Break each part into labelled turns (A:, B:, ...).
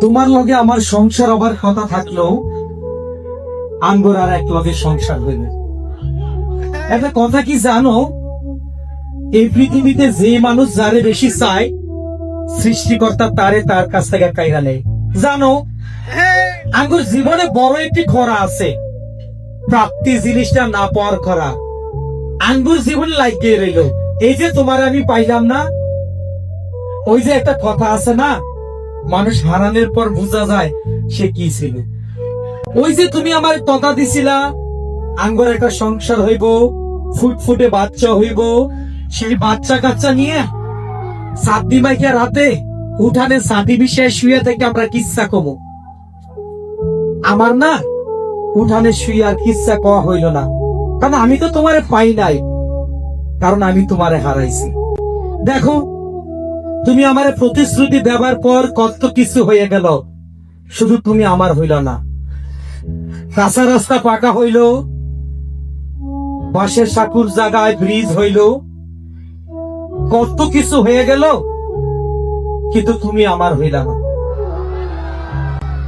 A: তোমার লগে আমার সংসার হবার কথা থাকলেও আঙ্গুর আর এক লগে সংসার হইবে। একটা কথা কি জানো? এই পৃথিবীতে যে মানুষ যারে বেশি চায়, সৃষ্টিকর্তা তারে তার কাছ থেকে কাইরা নেয়। জানো? আঙ্গুর জীবনে বড় একটি খরা আছে। প্রাপ্তি জিনিসটা না পাওয়ার খরা আঙ্গুর জীবনে লাগিয়ে রইল। এই যে তোমার আমি পাইলাম না, ওই যে একটা কথা আছে না মানুষ হারানোর পর বোঝা যায় সে কি ছিল। ওই যে তুমি আমার কথা দিছিলা আঙ্গুর একটা সংসার হইব, ফুটফুটে বাচ্চা হইব, সেই বাচ্চা কাচ্চা নিয়ে সাতদি মাইকে রাতে উঠানে সাদি বিষয়ে শুয়ে থেকে আমরা কিচ্ছা কমো। আমার না উঠানে শুয়ে আর কিচ্ছা কওয়া হইল না, কারণ আমি তো তোমারে পাই নাই, কারণ আমি তোমারে হারাইছি। দেখো তুমি আমার প্রতিশ্রুতি দেবার পর কত কিছু হয়ে গেল। শুধু তুমি আমার হইল না। কাঁচা রাস্তা পাকা হইল। বাঁশের সাকুর জায়গায় ব্রিজ হইল। কত কিছু হয়ে গেল, কিন্তু তুমি আমার হইলা না।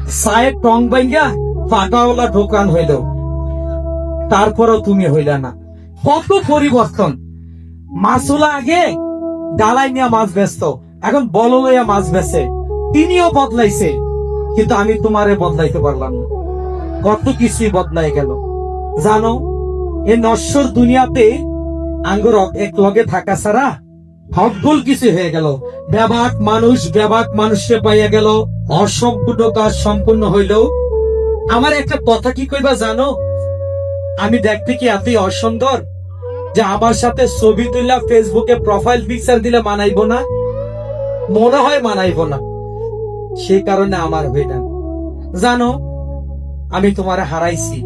A: সাহেব টং বাইঙ্গা পাকাওয়ালা দোকান হইল। তারপরও তুমি হইলা না। কত পরিবর্তন। মাসুলা আগে ডালাই নিয়ে মাছ ব্যস্ত এখন বল লইয়া মাছ বেচে। তিনিও বদলাইছে। কিন্তু আমি তোমারে বদলাইতে পারলাম না। কত কিছুই বদলাই গেল। জানো এই নশ্বর দুনিয়াতে আঙ্গুর এক লগে থাকা ছাড়া হকগুল কিছু হয়ে গেল। ব্যাবাক মানুষ ব্যাবাক মানুষকে পাইয়া গেল। অসম্পূর্ণ কাজ সম্পূর্ণ হইল। আমার একটা কথা কি কইবা জানো? আমি দেখতে কি এতই অসুন্দর? যে আমার সাথে ছবি তুললা ফেসবুকে প্রোফাইল পিকচার দিলে মানাইবো না? মনে হয় মানাইবো না। সেই কারণে আমার হইল না। জানো, আমি তোমার হারাইছি।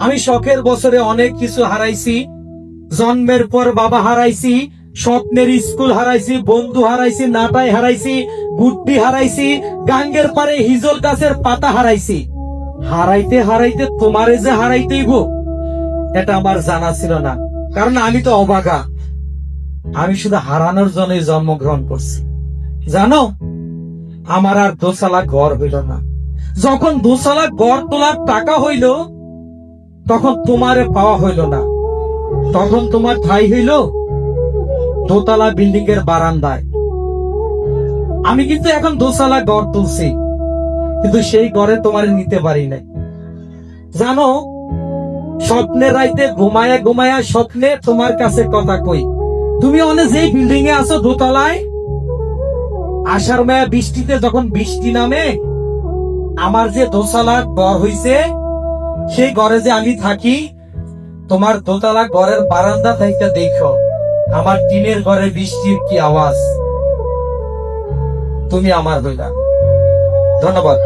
A: আমি শখের বছরে অনেক কিছু হারাইছি। জন্মের পর বাবা হারাইছি, স্বপ্নের স্কুল হারাইছি, বন্ধু হারাইছি, নাটাই হারাইছি, গুড্ডি হারাইছি, গাঙ্গের পারে হিজল গাছের পাতা হারাইছি। হারাইতে হারাইতে তোমারে যে হারাইতেইব, এটা আমার জানা ছিল না। কারণ আমি তো অবাগা। আমি শুধু হারানোর জন্যই জন্মগ্রহণ করছি। জানো, আমার আর দোসালা ঘর হইল না। যখন দোসালা ঘর তোলার টাকা হইল, তখন তোমারে পাওয়া হইল না। তখন তোমার ঠাই হইল দোতলা বিল্ডিং এর বারান্দায়। আমি কিন্তু এখন দোসালা ঘর তুলছি, কিন্তু সেই ঘরে তোমার নিতে পারি নাই। জানো স্বপ্নে রাইতে ঘুমায়া ঘুমায়া স্বপ্নে তোমার কাছে কথা কই। তুমি অনেক যেই বিল্ডিং এ আছো দোতলায়, আষাঢ় মায়া বৃষ্টিতে যখন বৃষ্টি নামে, আমার যে দোতলা ঘর হইছে, সেই ঘরে যে আমি থাকি, তোমার দোতলা ঘরের বারান্দা থেকে দেখো, আমার টিনের ঘরে বৃষ্টির কি আওয়াজ। তুমি আমার হইলা ধন্যবাদ।